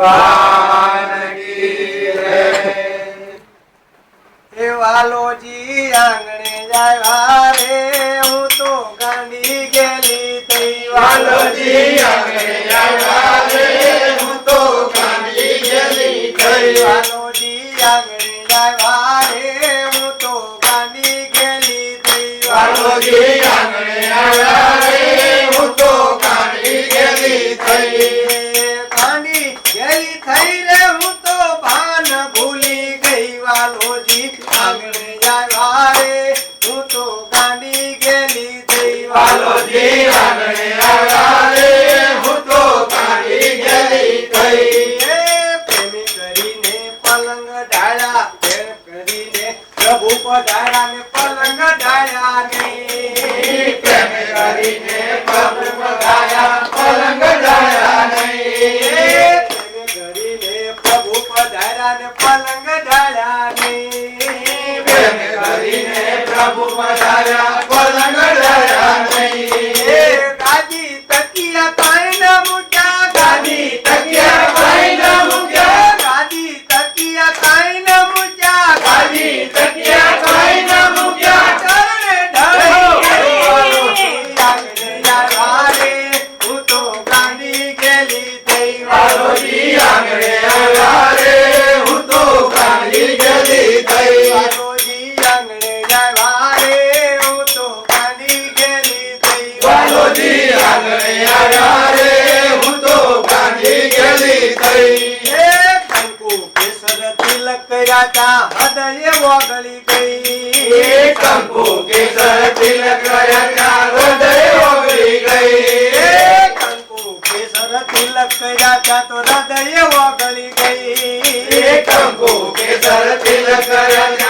ભગવાન કી રે વાલોજી આંગણે જાય રે હું તો ગાંડી ગેલી તઈ વાલોજી આંગણે જાય રે હું તો ગાંડી ગેલી તઈ વાલોજી આંગણે જાય રે હું તો ગાંડી ગેલી તઈ વાલોજી આંગણે જાય રે હું તો ગાંડી ગેલી તઈ થઈ રે, હું તો ભાન ભૂલી ગઈ વાલોજી. આંગણે આવ્યા રે હું તો ગાંડી ગેલી થઈ વાલોજી. આંગણે આવ્યા રે હું તો ગાંડી ગેલી થઈ પલંગ ડાળા પ્રેમ કરીને પલંગ ડાળા ને. પ્રેમ પલંગ Nepal હતા હૃદય ઓગળી ગઈ. કંકુ કેસર તિલક કર્યા હૃદય ઓગળી ગઈ. કંકુ કેસર તિલક કર્યા તો હૃદય ઓગળી ગઈ. કંકુ કેસર તિલક કર્યા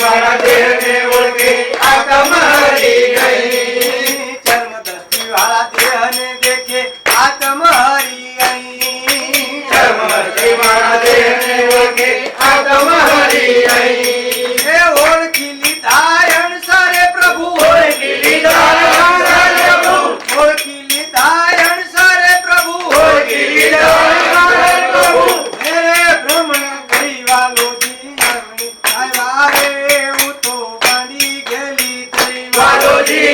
મારા દેહ ને ઓળખે આ તમારી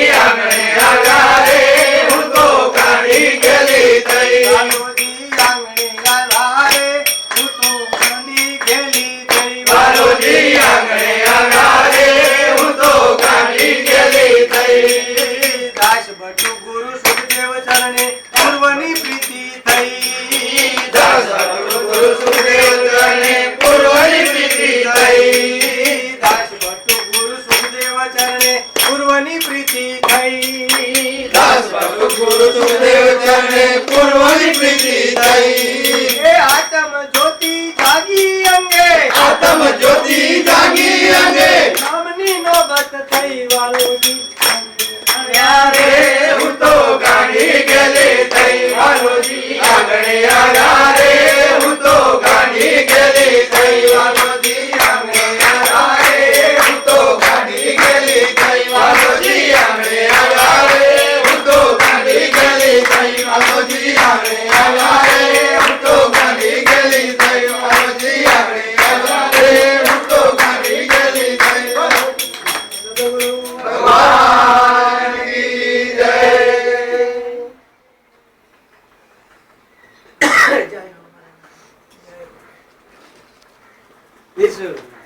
María, me agarré. です。